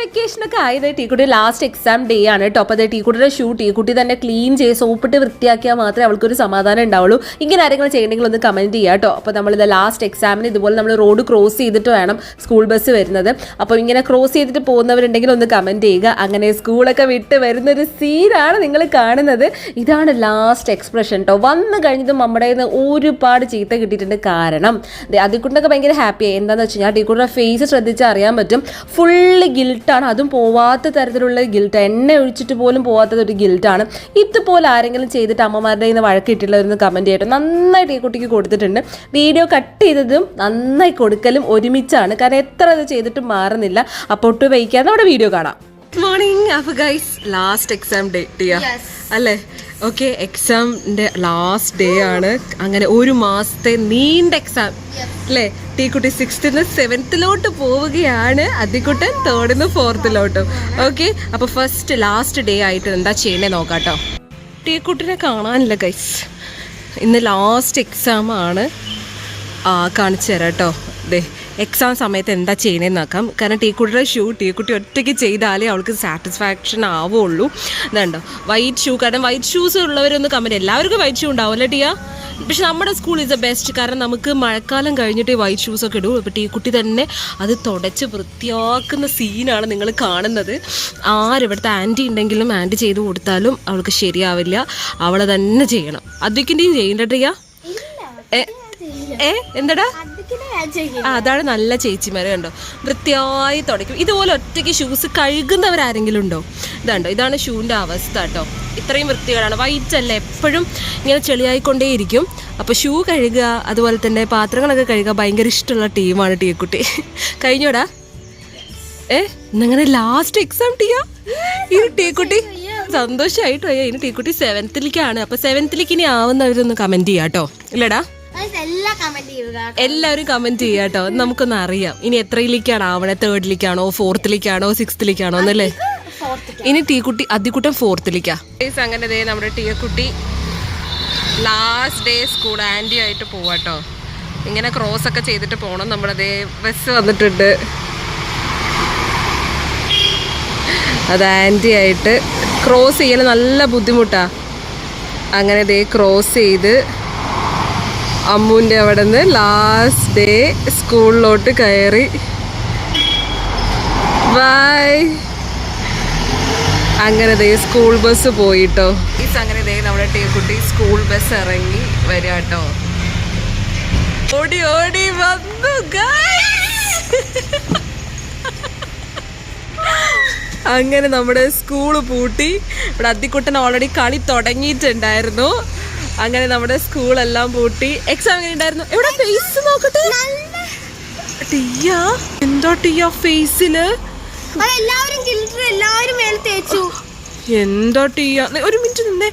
വെക്കേഷനൊക്കെ ആയത് ടീക്കുട്ടി last exam day ആണ് കേട്ടോ. അപ്പോൾ അത് ടീക്കുട്ടിയുടെ ഷൂ ടീക്കുട്ടി തന്നെ ക്ലീൻ ചെയ്ത് സോപ്പിട്ട് വൃത്തിയാക്കിയാൽ മാത്രമേ അവൾക്കൊരു സമാധാനം ഉണ്ടാവുള്ളൂ. ഇങ്ങനെ ആരെങ്കിലും ചെയ്യണമെങ്കിൽ ഒന്ന് കമന്റ് ചെയ്യുക കേട്ടോ. അപ്പോൾ നമ്മളിത് ലാസ്റ്റ് എക്സാമിന് ഇതുപോലെ നമ്മൾ റോഡ് ക്രോസ് ചെയ്തിട്ട് വേണം സ്കൂൾ ബസ് വരുന്നത്. അപ്പോൾ ഇങ്ങനെ ക്രോസ് ചെയ്തിട്ട് പോകുന്നവരുണ്ടെങ്കിൽ ഒന്ന് കമന്റ് ചെയ്യുക. അങ്ങനെ സ്കൂളൊക്കെ വിട്ട് വരുന്നൊരു സീനാണ് നിങ്ങൾ കാണുന്നത്. ഇതാണ് ലാസ്റ്റ് എക്സ്പ്രഷൻ കേട്ടോ വന്നു കഴിഞ്ഞതും നമ്മുടെ ഒരുപാട് ചീത്ത കിട്ടിയിട്ടുണ്ട് കാരണം. അതിൽ കൊണ്ടൊക്കെ ഭയങ്കര ഹാപ്പിയായി എന്താണെന്ന് വെച്ച് കഴിഞ്ഞാൽ ടീക്കുട്ടിയുടെ ഫേസ് ശ്രദ്ധിച്ചാൽ അറിയാൻ പറ്റും. ഫുള്ള് ഗിൽട്ടാണ് അതും പോവാത്ത തരത്തിലുള്ള ഗിൽട്ട് എണ്ണ ഒഴിച്ചിട്ട് പോലും പോവാത്തത് ഒരു ഗിൽട്ടാണ് ഇതുപോലെ ആരെങ്കിലും ചെയ്തിട്ട് അമ്മമാരുടെ നിന്ന് വഴക്കിട്ടുള്ളവരെന്ന് കമന്റ് ചെയ്യട്ടെ നന്നായിട്ട് ഈ കുട്ടിക്ക് കൊടുത്തിട്ടുണ്ട്. വീഡിയോ കട്ട് ചെയ്തതും നന്നായി കൊടുക്കലും ഒരുമിച്ചാണ്. കാരണം എത്ര അത് ചെയ്തിട്ട് മാറുന്നില്ല. അപ്പോൾ ഒട്ട് വയ്ക്കാതെ നമ്മുടെ വീഡിയോ കാണാം. Good morning guys last exam day Tia അല്ലേ? ഓക്കെ എക്സാമിന്റെ ലാസ്റ്റ് ഡേ ആണ്. അങ്ങനെ ഒരു മാസത്തെ നീണ്ട എക്സാം അല്ലേ? ടീക്കുട്ടി സിക്സ്ത്തിന് സെവൻത്തിലോട്ട് പോവുകയാണ്. അതിക്കുട്ടൻ തേർഡിൽ നിന്ന് ഫോർത്തിലോട്ടും ഓക്കെ അപ്പൊ ഫസ്റ്റ് ലാസ്റ്റ് ഡേ ആയിട്ട് എന്താ ചെയ്യണേ നോക്കാട്ടോ. ടീക്കുട്ടിനെ കാണാനില്ല ഗൈസ് ഇന്ന് ലാസ്റ്റ് എക്സാം ആണ്. ആ കാണിച്ചു തരാം കേട്ടോ ദേ എക്സാം സമയത്ത് എന്താ ചെയ്യണേന്ന് നോക്കാം. കാരണം ടീക്കുട്ടിയുടെ ഷൂ ടീക്കുട്ടി ഒറ്റയ്ക്ക് ചെയ്താലേ അവൾക്ക് സാറ്റിസ്ഫാക്ഷൻ ആവുള്ളൂ. ഇതുണ്ടോ? വൈറ്റ് ഷൂ കാരണം വൈറ്റ് ഷൂസ് ഉള്ളവരൊന്ന് കമ്പനി എല്ലാവർക്കും വൈറ്റ് ഷൂ ഉണ്ടാവും അല്ലേ ടിയ? പക്ഷെ നമ്മുടെ സ്കൂൾ ഇസ് എ ബെസ്റ്റ് കാരണം നമുക്ക് മഴക്കാലം കഴിഞ്ഞിട്ട് വൈറ്റ് ഷൂസ് ഒക്കെ ഇടൂ അപ്പോൾ ടീക്കുട്ടി തന്നെ അത് തുടച്ച് വൃത്തിയാക്കുന്ന സീനാണ് നിങ്ങൾ കാണുന്നത്. ആരിവിടുത്തെ ആന്റി ഉണ്ടെങ്കിലും ആന്റി ചെയ്ത് കൊടുത്താലും അവൾക്ക് ശരിയാവില്ല. അവളെ തന്നെ ചെയ്യണം. അതൊക്കെ ചെയ്യണ്ടട്ടിയാ ടിയ? ഏ? എന്താടാ? അതാണ് നല്ല ചേച്ചിമാര് കണ്ടോ. വൃത്തിയായി തുടയ്ക്കും. ഇതുപോലെ ഒറ്റയ്ക്ക് ഷൂസ് കഴുകുന്നവരാരെങ്കിലും ഉണ്ടോ ഇതാണ്ടോ? ഇതാണ് ഷൂവിന്റെ അവസ്ഥ കേട്ടോ. ഇത്രയും വൃത്തികളാണ് വൈറ്റ് അല്ല എപ്പോഴും ഇങ്ങനെ ചെളിയായിക്കൊണ്ടേയിരിക്കും. അപ്പോൾ ഷൂ കഴുകുക അതുപോലെ തന്നെ പാത്രങ്ങളൊക്കെ കഴുകുക ഭയങ്കര ഇഷ്ടമുള്ള ടീമാണ് ടീക്കുട്ടി. കഴിഞ്ഞോടാ? ഏ? ഇന്നങ്ങനെ ലാസ്റ്റ് എക്സാം ടീയാ ഈ ടീക്കുട്ടി സന്തോഷമായിട്ടോ ഇനി ടീക്കുട്ടി സെവൻത്തിലേക്കാണ് അപ്പോൾ സെവൻത്തിലേക്ക് ഇനി ആവുന്നവരൊന്ന് കമന്റ് ചെയ്യാം കേട്ടോ ഇല്ലടാ? കമന്റ് ചെയ്യുക എല്ലാവരും കമന്റ് ചെയ്യാം കേട്ടോ. നമുക്കൊന്ന് അറിയാം. ഇനി എത്രയിലേക്കാണ് ആവണേ? തേർഡിലേക്കാണോ ഫോർത്തിലേക്കാണോ സിക്സ്ത്തിലേക്കാണോ എന്നല്ലേ? ഇനി ടീക്കുട്ടി അതിക്കുട്ടം ഫോർത്തിലേക്കാ അങ്ങനെ ദേ നമ്മുടെ ടീക്കുട്ടി ലാസ്റ്റ് ഡേ സ്കൂൾ ആന്റി ആയിട്ട് പോവാട്ടോ ഇങ്ങനെ ക്രോസ് ഒക്കെ ചെയ്തിട്ട് പോകണം നമ്മുടെ ദേ ബസ് വന്നിട്ടുണ്ട്. അത് ആന്റി ആയിട്ട് ക്രോസ് ചെയ്യൽ നല്ല ബുദ്ധിമുട്ടാ. അങ്ങനെ ദേ ക്രോസ് ചെയ്ത് അമ്മുവിന്റെ അവിടെ നിന്ന് ലാസ്റ്റ് ഡേ സ്കൂളിലോട്ട് കയറി. ബൈ അങ്ങനെ ദേ സ്കൂൾ ബസ് പോയിട്ടോ. ഈ അങ്ങനെ ദേ നമ്മുടെ ടീക്കുട്ടി സ്കൂൾ ബസ് ഇറങ്ങി വരിക കേട്ടോ ഓടി ഓടി വന്നു. അങ്ങനെ നമ്മുടെ സ്കൂൾ പൂട്ടി. ഇവിടെ അത്തിക്കുട്ടൻ ഓൾറെഡി കളി തുടങ്ങിയിട്ടുണ്ടായിരുന്നു. അങ്ങനെ നമ്മുടെ സ്കൂളെല്ലാം പൂട്ടി. എക്സാം എങ്ങനെ ഉണ്ടായിരുന്നു? എവിടെ ഫേസ് നോക്കട്ടെ? ടീയ? എന്തോ ടീയ ഫേസിൽ എല്ലാവരും എല്ലാവരും മേലെ തേച്ചു. എന്തോ ടീയ? ഒരു മിനിറ്റ് നിന്നേ.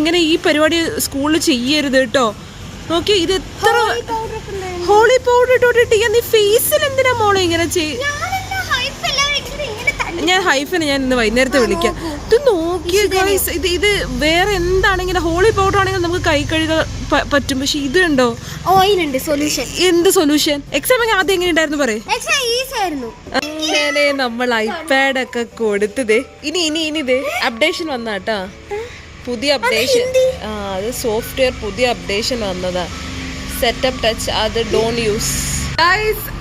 ഇങ്ങനെ ഈ പരിപാടി സ്കൂളിൽ ചെയ്യരുത് കേട്ടോ. നോക്കി ഇത് എത്ര ഹോളി പൗഡർ ഇട്ടോട്ട് ടീയ നീ ഫേസിൽ എന്തിനാ മോളെ ഇങ്ങനെ ചെയ്യും ഞാൻ ഹൈഫിനെ ഞാൻ ഇന്ന് വൈകുന്നേരത്തെ വിളിക്കാം. ഇത് നോക്കിയ ഗൈസ് ഇത് ഇത് വേറെ എന്താണെങ്കിലും ഹോളി പൗഡർ ആണെങ്കിലും നമുക്ക് കൈ കഴുകാൻ പറ്റും. പക്ഷെ ഇത് ഉണ്ടോ ഓയിൽ ഉണ്ട് സൊല്യൂഷൻ എന്ത് സൊല്യൂഷൻ എക്സാം ആദ്യം എങ്ങനെ ഉണ്ടായിരുന്നു പറയേ? എക്സാം ഈസി ആയിരുന്നു. അങ്ങനെ നമ്മൾ ഐപാഡ് ഒക്കെ കൊടുത്തത് ഇനി ഇനി ഇനി ഇത് അപ്ഡേഷൻ വന്നാട്ടാ പുതിയ അപ്ഡേഷൻ ആ അത് സോഫ്റ്റ്വെയർ പുതിയ അപ്ഡേഷൻ വന്നതാ. സെറ്റപ്പ് ടച്ച് അത് ഡോൺ യൂസ്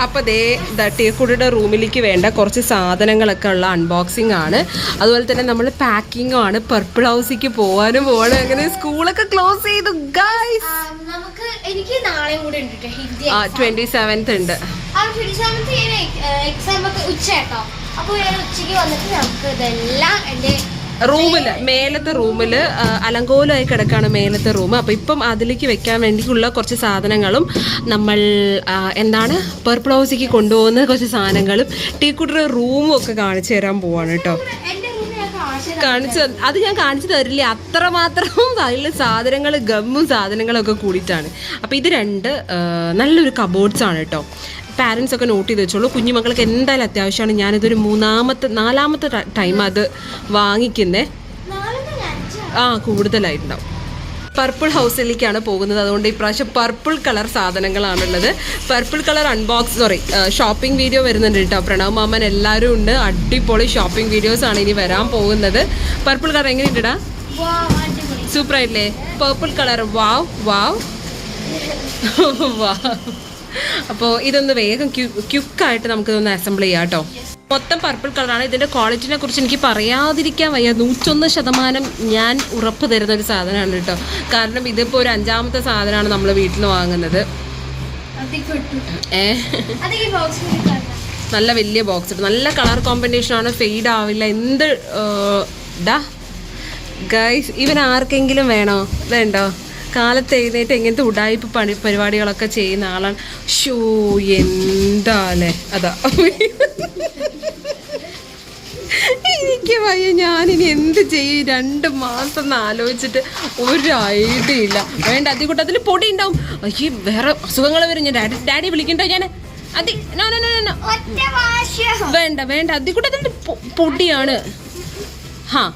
അപ്പൊ ദേ തട്ടിയക്കുടിയുടെ റൂമിലേക്ക് വേണ്ട കുറച്ച് സാധനങ്ങളൊക്കെ ഉള്ള അൺബോക്സിംഗ് ആണ്. അതുപോലെ തന്നെ നമ്മൾ പാക്കിങ്ങും ആണ്. പർപ്പിൾ ഹൗസിക്ക് പോകാനും പോകണം അങ്ങനെ സ്കൂളൊക്കെ ക്ലോസ് ചെയ്തു ഗൈസ് എനിക്ക് നാളെ കൂടെ ഉണ്ട് ആ ട്വന്റി സെവൻത്ത് ഉണ്ട്. എക്സാം ഒക്കെ ഉച്ച കേട്ടോ അപ്പൊ ഞാൻ ഉച്ചയ്ക്ക് വന്നിട്ട് നമുക്ക് ഇതെല്ലാം എന്റെ റൂമിൽ മേലത്തെ റൂമിൽ അലങ്കോലമായി കിടക്കാണ് മേലത്തെ റൂം. അപ്പൊ ഇപ്പം അതിലേക്ക് വെക്കാൻ വേണ്ടിയുള്ള കുറച്ച് സാധനങ്ങളും നമ്മൾ എന്താണ് പർപ്പിൾ ഹൗസിലേക്ക് കൊണ്ടുപോകുന്ന കുറച്ച് സാധനങ്ങളും ടീക്കുട്ടർ റൂമും ഒക്കെ കാണിച്ചു തരാൻ പോവാണ് കേട്ടോ. കാണിച്ചു അത് ഞാൻ കാണിച്ചു തരില്ല. അത്രമാത്രം അതിൽ സാധനങ്ങൾ ഗമ്മും സാധനങ്ങളൊക്കെ കൂടിയിട്ടാണ്. അപ്പോൾ ഇത് രണ്ട് നല്ലൊരു കബോർഡ്സ് ആണ് കേട്ടോ. പാരൻസ് ഒക്കെ നോട്ട് ചെയ്ത് വെച്ചോളൂ. കുഞ്ഞുമക്കൾക്ക് എന്തായാലും അത്യാവശ്യമാണ്. ഞാനിതൊരു മൂന്നാമത്തെ നാലാമത്തെ ടൈം അത് വാങ്ങിക്കുന്നേ. ആ കൂടുതലായിട്ടുണ്ടാവും. പർപ്പിൾ ഹൗസിലേക്കാണ് പോകുന്നത്. അതുകൊണ്ട് ഇപ്രാവശ്യം purple colour സാധനങ്ങളാണുള്ളത്. Purple colour unbox sorry shopping video വരുന്നുണ്ട് കേട്ടോ. പ്രണവ് മാമൻ എല്ലാവരും ഉണ്ട്. അടിപൊളി ഷോപ്പിംഗ് വീഡിയോസാണ് ഇനി വരാൻ പോകുന്നത്. പർപ്പിൾ കളർ എങ്ങനെയുണ്ടാ സൂപ്പർ ആയില്ലേ purple colour wow wow wow അപ്പോൾ ഇതൊന്ന് വേഗം ക്യുക്കായിട്ട് നമുക്കിതൊന്ന് അസംബിൾ ചെയ്യാം കേട്ടോ. മൊത്തം പർപ്പിൾ കളറാണ് ഇതിന്റെ ക്വാളിറ്റിനെ കുറിച്ച് എനിക്ക് പറയാതിരിക്കാൻ വയ്യ. നൂറ്റൊന്ന് ശതമാനം ഞാൻ ഉറപ്പ് തരുന്ന ഒരു സാധനമാണ് കേട്ടോ. കാരണം ഇതിപ്പോൾ ഒരു അഞ്ചാമത്തെ സാധനമാണ് നമ്മൾ വീട്ടിൽ വാങ്ങുന്നത്. ഏ നല്ല വലിയ ബോക്സ് നല്ല കളർ കോമ്പിനേഷനാണ് ഫെയ്ഡ് ആവില്ല. എന്ത് ഡാ. ഗൈസ് ഇവൻ ആർക്കെങ്കിലും വേണോ? വേണ്ടോ? കാലത്ത് എഴുന്നേറ്റ് എങ്ങനത്തെ ഉടായ്പ പണി പരിപാടികളൊക്കെ ചെയ്യുന്ന ആളാണ്. ഷോ എന്താലേ അതാ. എനിക്ക് വയ്യ. ഞാനിനി എന്ത് ചെയ്യും? രണ്ട് മാസം എന്ന് ആലോചിച്ചിട്ട് ഒരു ഐഡിയ ഇല്ല. വേണ്ട അതി കൂട്ടത്തിൽ പൊടി ഉണ്ടാവും. അയ്യേ വേറെ അസുഖങ്ങൾ വരും. ഞാൻ ഡാഡി ഡാഡി വിളിക്കണ്ടോ ഞാൻ അതി നോ നോ നോ നോ. വേണ്ട വേണ്ട. അതി കൂട്ടത്തിൽ പൊടിയാണ്. ഹാ.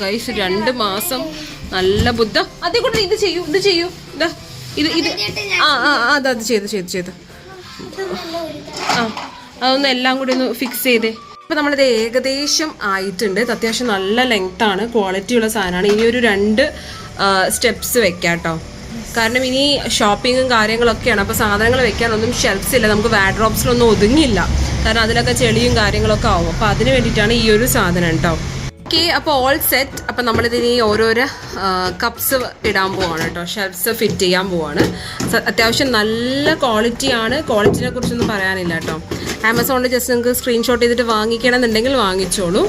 ഗൈസ് രണ്ട് മാസം നല്ല ബുദ്ധ. അതേ കൂടെ ഇത് ചെയ്യൂ ഇത് ചെയ്യൂ. ഇതാ ഇത്. ഇത് ആ ആ ആ, അത് അത് ചെയ്ത് ചെയ്ത് ചെയ്ത്. ആ അതൊന്ന് എല്ലാം കൂടി ഒന്ന് ഫിക്സ് ചെയ്തേ. അപ്പോൾ നമ്മളിത് ഏകദേശം ആയിട്ടുണ്ട്. ഇത് അത്യാവശ്യം നല്ല ലെങ്ത് ആണ്. ക്വാളിറ്റി ഉള്ള സാധനമാണ്. ഇനി ഒരു രണ്ട് സ്റ്റെപ്സ് വെക്കാം കേട്ടോ. കാരണം ഇനി ഷോപ്പിങ്ങും കാര്യങ്ങളൊക്കെയാണ്. അപ്പോൾ സാധനങ്ങൾ വെക്കാനൊന്നും ഷെൽഫ്സ് ഇല്ല. നമുക്ക് വാഡ്രോപ്സിലൊന്നും ഒതുങ്ങില്ല കാരണം അതിലൊക്കെ ചെളിയും കാര്യങ്ങളൊക്കെ ആവും. അപ്പോൾ അതിന് വേണ്ടിയിട്ടാണ് ഈ ഒരു സാധനം കേട്ടോ. ഓക്കെ അപ്പോൾ ഓൾ സെറ്റ് അപ്പോൾ നമ്മളിതിന് ഓരോരോ കപ്സ് ഇടാൻ പോവാണ് കേട്ടോ. ഷെൽഫ്സ് ഫിറ്റ് ചെയ്യാൻ പോവാണ്. അത്യാവശ്യം നല്ല ക്വാളിറ്റിയാണ് ക്വാളിറ്റിനെ കുറിച്ചൊന്നും പറയാനില്ല കേട്ടോ. ആമസോണിൽ ജസ്റ്റ് നിങ്ങൾക്ക് സ്ക്രീൻഷോട്ട് ചെയ്തിട്ട് വാങ്ങിക്കണം എന്നുണ്ടെങ്കിൽ വാങ്ങിച്ചോളൂ.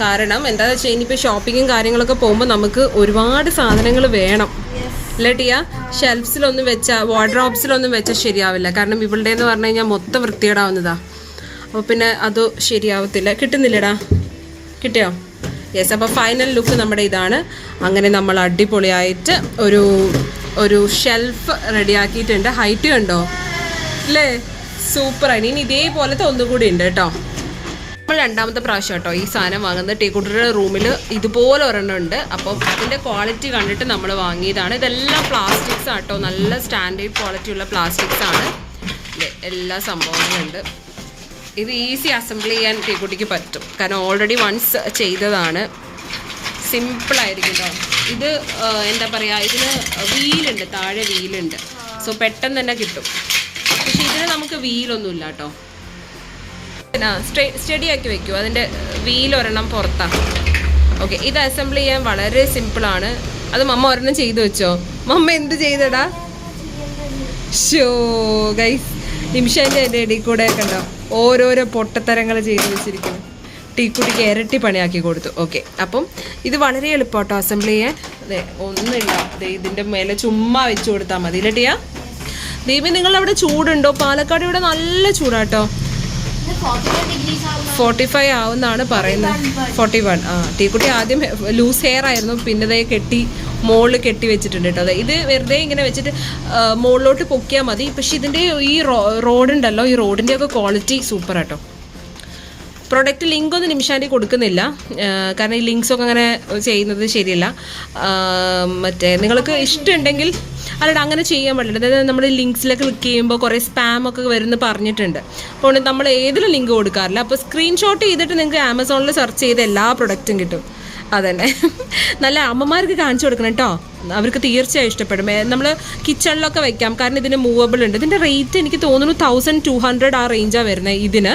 കാരണം എന്താണെന്ന് വെച്ചാൽ ഇനിയിപ്പോൾ ഷോപ്പിങ്ങും കാര്യങ്ങളൊക്കെ പോകുമ്പോൾ നമുക്ക് ഒരുപാട് സാധനങ്ങൾ വേണം. അല്ലേ ടിയ? ഷെൽഫ്സിലൊന്നും വെച്ചാൽ വാർഡ്രോബ്സിലൊന്നും വെച്ചാൽ ശരിയാവില്ല. കാരണം ഇവളുടെ എന്ന് പറഞ്ഞു കഴിഞ്ഞാൽ മൊത്തം വൃത്തികേടാവുന്നതാ. അപ്പോൾ പിന്നെ അത് ശരിയാവത്തില്ല. കിട്ടുന്നില്ലടാ. കിട്ടിയോ? യെസ് അപ്പോൾ ഫൈനൽ ലുക്ക് നമ്മുടെ ഇതാണ്. അങ്ങനെ നമ്മൾ അടിപൊളിയായിട്ട് ഒരു ഒരു ഷെൽഫ് റെഡിയാക്കിയിട്ടുണ്ട് ഹൈറ്റ് കണ്ടോ? അല്ലേ സൂപ്പറാണ് ഇനി ഇതേപോലത്തെ ഒന്നുകൂടി ഉണ്ട് കേട്ടോ. നമ്മൾ രണ്ടാമത്തെ പ്രാവശ്യം കേട്ടോ ഈ സാധനം വാങ്ങുന്നത്. ടീക്കുട്ടിയുടെ റൂമിൽ ഇതുപോലെ ഒരെണ്ണം ഉണ്ട്. അപ്പം അതിന്റെ ക്വാളിറ്റി കണ്ടിട്ട് നമ്മൾ വാങ്ങിയതാണ്. ഇതെല്ലാം പ്ലാസ്റ്റിക്സ് ആട്ടോ നല്ല സ്റ്റാൻഡേർഡ് ക്വാളിറ്റിയുള്ള പ്ലാസ്റ്റിക്സ് ആണ്. എല്ലാ സംഭവങ്ങളും ഉണ്ട്. ഇത് ഈസി അസംബിൾ ചെയ്യാൻ തീക്കുട്ടിക്ക് പറ്റും. കാരണം ഓൾറെഡി വൺസ് ചെയ്തതാണ്. സിമ്പിളായിരിക്കും കേട്ടോ ഇത് എന്താ പറയുക ഇതിന് വീലുണ്ട് താഴെ വീലുണ്ട്. സോ പെട്ടെന്ന് തന്നെ കിട്ടും. പക്ഷേ ഇതിന് നമുക്ക് വീലൊന്നുമില്ല കേട്ടോ പിന്നെ സ്റ്റഡി ആക്കി വെക്കൂ. അതിന്റെ വീലൊരെണ്ണം പുറത്താണ് ഓക്കെ ഇത് അസംബിൾ ചെയ്യാൻ വളരെ സിമ്പിളാണ് അത് മമ്മ ഒരെണ്ണം ചെയ്തു വെച്ചോ? മമ്മ എന്ത് ചെയ്തടാ? ഷോ ഗൈസ് നിമിഷം എന്റെ ഇടയിൽ കൂടെ കണ്ടോ ഓരോരോ പൊട്ടത്തരങ്ങൾ ചെയ്തു വെച്ചിരിക്കുന്നു. ടീക്കുട്ടിക്ക് ഇരട്ടി പണിയാക്കി കൊടുത്തു. ഓക്കെ അപ്പം ഇത് വളരെ എളുപ്പമാട്ടോ അസംബിൾ ചെയ്യാൻ അതെ ഒന്നുമില്ല ഇതിന്റെ മേലെ ചുമ്മാ വെച്ച് കൊടുത്താൽ മതി. ഇല്ലട്ടിയാ ടിയാ. ദീപി നിങ്ങളവിടെ ചൂടുണ്ടോ? പാലക്കാട് ഇവിടെ നല്ല ചൂടാട്ടോ. ഫോർട്ടി ഫൈവ് ആവുന്നാണ് പറയുന്നത്. ഫോർട്ടി വൺ ആ ടീക്കുട്ടി ആദ്യം ലൂസ് ഹെയർ ആയിരുന്നു. പിന്നെ കെട്ടി മുകളിൽ കെട്ടി വെച്ചിട്ടുണ്ട് കേട്ടോ ഇത് വെറുതെ ഇങ്ങനെ വെച്ചിട്ട് മുകളിലോട്ട് പൊക്കിയാൽ മതി. പക്ഷെ ഇതിന്റെ ഈ റോഡുണ്ടല്ലോ ഈ റോഡിന്റെ ഒക്കെ ക്വാളിറ്റി സൂപ്പർ ആട്ടോ പ്രൊഡക്റ്റ് ലിങ്ക് ഒന്നും നിമിഷാന്റെ കൊടുക്കുന്നില്ല. കാരണം ഈ ലിങ്ക്സ് ഒക്കെ അങ്ങനെ ചെയ്യുന്നത് ശരിയല്ല. മറ്റേ നിങ്ങൾക്ക് ഇഷ്ടമുണ്ടെങ്കിൽ അല്ലാണ്ട് അങ്ങനെ ചെയ്യാൻ പറ്റില്ല അതായത് നമ്മൾ ലിങ്ക്സിലൊക്കെ ക്ലിക്ക് ചെയ്യുമ്പോൾ കുറേ സ്പാം ഒക്കെ വരുന്ന പറഞ്ഞിട്ടുണ്ട്. അപ്പോൾ നമ്മൾ ഏതിലും ലിങ്ക് കൊടുക്കാറില്ല. അപ്പോൾ സ്ക്രീൻഷോട്ട് ചെയ്തിട്ട് നിങ്ങൾക്ക് ആമസോണിൽ സെർച്ച് ചെയ്ത് എല്ലാ പ്രൊഡക്റ്റും കിട്ടും. അതന്നെ. നല്ല അമ്മമാർക്ക് കാണിച്ചു കൊടുക്കണം കേട്ടോ. അവർക്ക് തീർച്ചയായും ഇഷ്ടപ്പെടും. നമ്മൾ കിച്ചണിലൊക്കെ വെക്കാം. കാരണം ഇതിന് മൂവബിൾ ഉണ്ട്. ഇതിന്റെ റേറ്റ് എനിക്ക് തോന്നുന്നു തൗസൻഡ് ടു ഹൺഡ്രഡ് ആ റേഞ്ചാണ് വരുന്നത് ഇതിന്.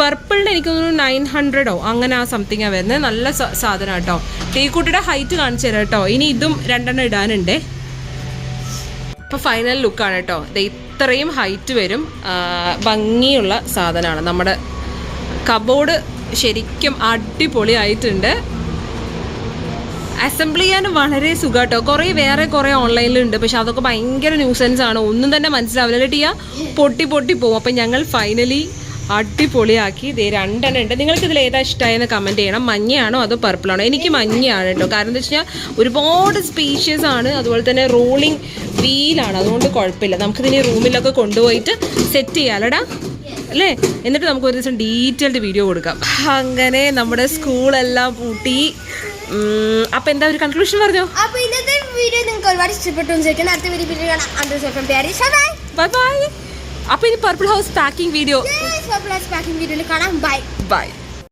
പർപ്പിളിന്റെ എനിക്ക് തോന്നുന്നു നയൻ ഹൺഡ്രഡോ അങ്ങനെ ആ സംതിങ്ങാണ് വരുന്നത് നല്ല സാധനം കേട്ടോ ടീക്കുട്ടിയുടെ ഹൈറ്റ് കാണിച്ചു തരാം കേട്ടോ ഇനി ഇതും രണ്ടെണ്ണം ഇടാനുണ്ട്. ഇപ്പോൾ ഫൈനൽ ലുക്കാണ് കേട്ടോ ഇത് ഇത്രയും ഹൈറ്റ് വരും. ഭംഗിയുള്ള സാധനമാണ് നമ്മുടെ കബോർഡ് ശരിക്കും അടിപൊളിയായിട്ടുണ്ട്. അസംബിൾ ചെയ്യാൻ വളരെ സുഖാട്ടോ. കുറേ വേറെ കുറേ ഓൺലൈനിലുണ്ട്. പക്ഷെ അതൊക്കെ ഭയങ്കര ന്യൂസൻസ് ആണ്. ഒന്നും തന്നെ മനസ്സിലാവില്ല. ടിയ പൊട്ടി പൊട്ടി പോകും അപ്പം ഞങ്ങൾ ഫൈനലി അടിപൊളിയാക്കി. ഇതേ രണ്ടെണ്ണം ഉണ്ട്. നിങ്ങൾക്ക് ഇതിൽ ഏതാ ഇഷ്ടമായെന്ന് കമന്റ് ചെയ്യണം. മഞ്ഞയാണോ അതോ പർപ്പിളാണോ എനിക്ക് മഞ്ഞയാണ് കേട്ടോ. കാരണം എന്താ വെച്ച് കഴിഞ്ഞാൽ ഒരുപാട് സ്പീഷ്യസ് ആണ്. അതുപോലെ തന്നെ റോളിംഗ് വീലാണ് അതുകൊണ്ട് കുഴപ്പമില്ല. നമുക്കിതിനെ റൂമിലൊക്കെ കൊണ്ടുപോയിട്ട് സെറ്റ് ചെയ്യാലടാ. അല്ലേ? എന്നിട്ട് നമുക്ക് ഒരു ദിവസം ഡീറ്റെയിൽഡ് വീഡിയോ കൊടുക്കാം. അങ്ങനെ നമ്മുടെ സ്കൂളെല്ലാം പൂട്ടി. അപ്പൊ എന്താ ഒരു കൺക്ലൂഷൻ പറഞ്ഞോ? അപ്പൊ ഇന്നത്തെ വീഡിയോ നിങ്ങൾക്ക് ഒരുപാട് ഇഷ്ടപ്പെട്ടു വിചാരിക്കുന്നു. അടുത്ത വീഡിയോ വീഡിയോ കാണാം. ബൈ ബൈ അപ്പോൾ അപ്പൊ ഇനി purple house packing video purple house packing വീഡിയോയിൽ കാണാം. Bye by